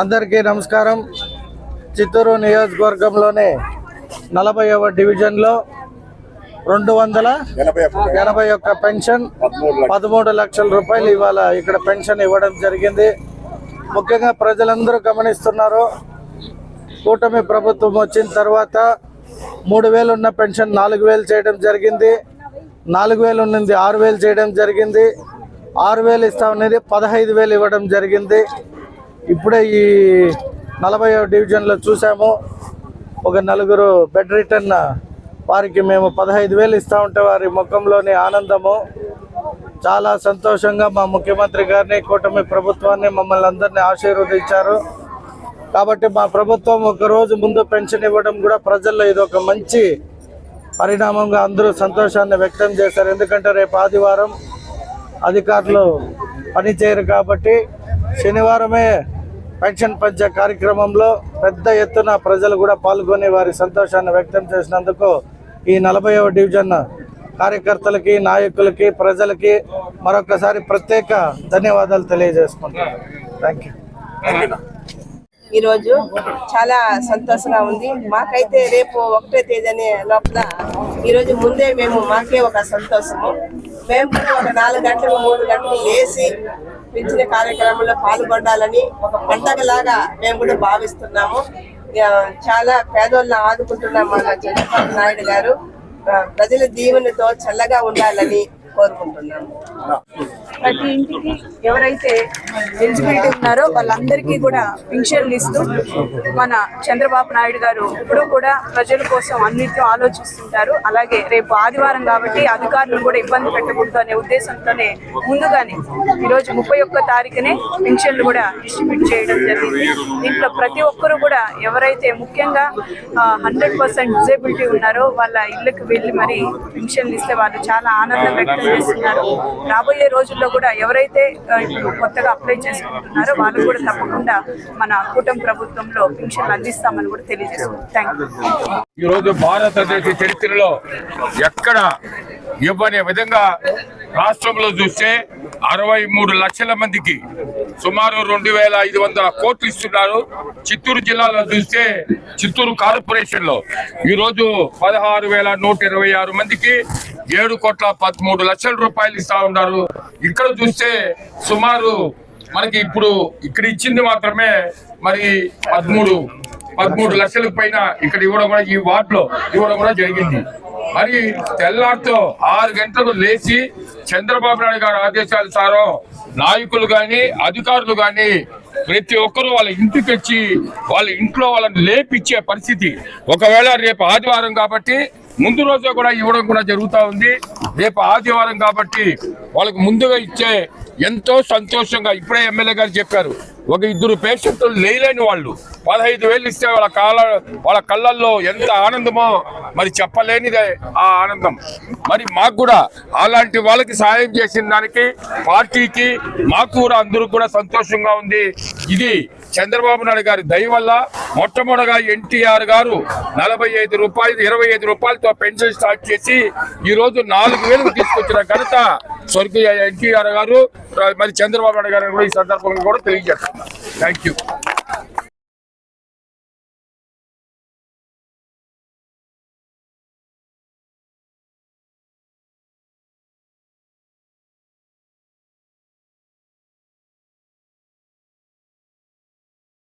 అందరికీ నమస్కారం. చిత్తూరు నియోజకవర్గంలోని నలభైవ డివిజన్లో రెండు వందల ఎనభై ఒక్క పెన్షన్ పదమూడు లక్షల రూపాయలు ఇవాళ ఇక్కడ పెన్షన్ ఇవ్వడం జరిగింది. ముఖ్యంగా ప్రజలందరూ గమనిస్తున్నారు. కూటమి ప్రభుత్వం వచ్చిన తర్వాత మూడు వేలు ఉన్న పెన్షన్ నాలుగు వేలు చేయడం జరిగింది. నాలుగు వేలు ఉన్నది ఆరు వేలు చేయడం జరిగింది. ఆరు వేలు ఇస్తా ఉన్నది పదహైదు వేలు ఇవ్వడం జరిగింది. ఇప్పుడే ఈ నలభై డివిజన్లో చూసాము. ఒక నలుగురు బెడ్ రిటర్న్ వారికి మేము పదహైదు వేలు ఇస్తా ఉంటే వారి ముఖంలోని ఆనందము చాలా సంతోషంగా మా ముఖ్యమంత్రి గారిని కూటమి ప్రభుత్వాన్ని మమ్మల్ని అందరినీ ఆశీర్వదించారు. కాబట్టి మా ప్రభుత్వం ఒక రోజు ముందు పెన్షన్ ఇవ్వడం కూడా ప్రజల్లో ఇది ఒక మంచి పరిణామంగా అందరూ సంతోషాన్ని వ్యక్తం చేశారు. ఎందుకంటే రేపు ఆదివారం అధికారులు పనిచేయరు కాబట్టి శనివారమే పెన్షన్ పంచే కార్యక్రమంలో పెద్ద ఎత్తున ప్రజలు కూడా పాల్గొని వారి సంతోషాన్ని వ్యక్తం చేసినందుకు ఈ నలభైవ డివిజన్ కార్యకర్తలకి నాయకులకి ప్రజలకి మరొకసారి ప్రత్యేక ధన్యవాదాలు తెలియజేసుకుంటున్నాను. థ్యాంక్ యూ ఈరోజు చాలా సంతోషంగా ఉంది. మాకైతే రేపు ఒకటో తేదీ అనే లోపల ఈరోజు ముందే మేము మాకే ఒక సంతోషము. మేము ఒక నాలుగు గంటలు మూడు గంటలు లేచి పిలిచిన కార్యక్రమంలో పాల్గొనాలని ఒక పండగలాగా మేము కూడా భావిస్తున్నాము. చాలా పేదోళ్ళని ఆదుకుంటున్నాం మన చంద్రబాబు నాయుడు గారు. ప్రజల దీవెనతో చల్లగా ఉండాలని కోరుకుంటున్నాము. ప్రతి ఇంటికి ఎవరైతే ఎలిజిబిలిటీ ఉన్నారో వాళ్ళందరికీ కూడా పింఛన్లు ఇస్తూ మన చంద్రబాబు నాయుడు గారు ఇప్పుడు కూడా ప్రజల కోసం అన్నింటిలో ఆలోచిస్తుంటారు. అలాగే రేపు ఆదివారం కాబట్టి అధికారులు కూడా ఇబ్బంది పెట్టకూడదు అనే ఉద్దేశంతోనే ముందుగానే ఈరోజు ముప్పై ఒక్క తారీఖునే పింఛన్లు కూడా డిస్ట్రిబ్యూట్ చేయడం జరిగింది. దీంట్లో ప్రతి ఒక్కరు కూడా ఎవరైతే ముఖ్యంగా హండ్రెడ్ పర్సెంట్ డిజేబిలిటీ ఉన్నారో వాళ్ళ ఇళ్ళకి వెళ్ళి మరి పింఛన్లు ఇస్తే వాళ్ళు చాలా ఆనందం వ్యక్తం చేస్తున్నారు రాబోయే రోజుల్లో కూడా ఎవరైతే ఇప్పుడు కొత్తగా అప్లై చేసుకుంటున్నారో వాళ్ళు కూడా తప్పకుండా మన కూటమి ప్రభుత్వంలో పింఛన్లు అందిస్తామని కూడా తెలియజేస్తున్నాం. థ్యాంక్ యూ ఈరోజు భారతదేశ చరిత్రలో ఎక్కడ ఇవ్వని విధంగా రాష్ట్రంలో చూస్తే అరవై మూడు లక్షల మందికి సుమారు రెండు వేల ఐదు వందల కోట్లు ఇస్తున్నారు. చిత్తూరు జిల్లాలో చూస్తే చిత్తూరు కార్పొరేషన్లో ఈరోజు పదహారు వేల నూట ఇరవై ఆరు మందికి ఏడు కోట్ల పదమూడు లక్షల రూపాయలు ఇస్తా ఉన్నారు. ఇక్కడ చూస్తే సుమారు మనకి ఇప్పుడు ఇక్కడ ఇచ్చింది మాత్రమే మరి పదమూడు పదమూడు లక్షలకు పైన ఇక్కడ ఇవ్వడం కూడా ఈ వార్డ్లో ఇవ్వడం కూడా జరిగింది. మరి తెల్లారితో ఆరు గంటలకు లేచి చంద్రబాబు నాయుడు గారి ఆదేశాలు సారో నాయకులు గాని అధికారులు గాని ప్రతి ఒక్కరూ వాళ్ళ ఇంటికి వచ్చి వాళ్ళ ఇంట్లో వాళ్ళని లేపిచ్చే పరిస్థితి. ఒకవేళ రేపు ఆదివారం కాబట్టి ముందు రోజు కూడా ఇవ్వడం కూడా జరుగుతూ ఉంది. రేపు ఆదివారం కాబట్టి వాళ్ళకి ముందుగా ఇచ్చే ఎంతో సంతోషంగా ఇప్పుడే ఎమ్మెల్యే గారు చెప్పారు. ఒక ఇద్దరు పేషెంట్లు లేలేని వాళ్ళు. పదహైదు వేలు ఇస్తే వాళ్ళ కాళ్ళ వాళ్ళ కళ్ళల్లో ఎంత ఆనందమో మరి చెప్పలేనిదే ఆ ఆనందం. మరి మాకు కూడా అలాంటి వాళ్ళకి సాయం చేసిన దానికి పార్టీకి మాకు కూడా అందరూ కూడా సంతోషంగా ఉంది. ఇది చంద్రబాబు నాయుడు గారి దయ వల్ల మొట్టమొదటిగా ఎన్టీఆర్ గారు నలభై ఐదు రూపాయలు ఇరవై ఐదు రూపాయలతో పెన్షన్ స్టార్ట్ చేసి ఈ రోజు నాలుగు వేలకు తీసుకొచ్చిన ఘనత స్వర్గీయ ఎన్టీఆర్ గారు. మరి చంద్రబాబు నాయుడు గారు కూడా ఈ సందర్భంగా కూడా తెలియజేస్తున్నారు. Thank you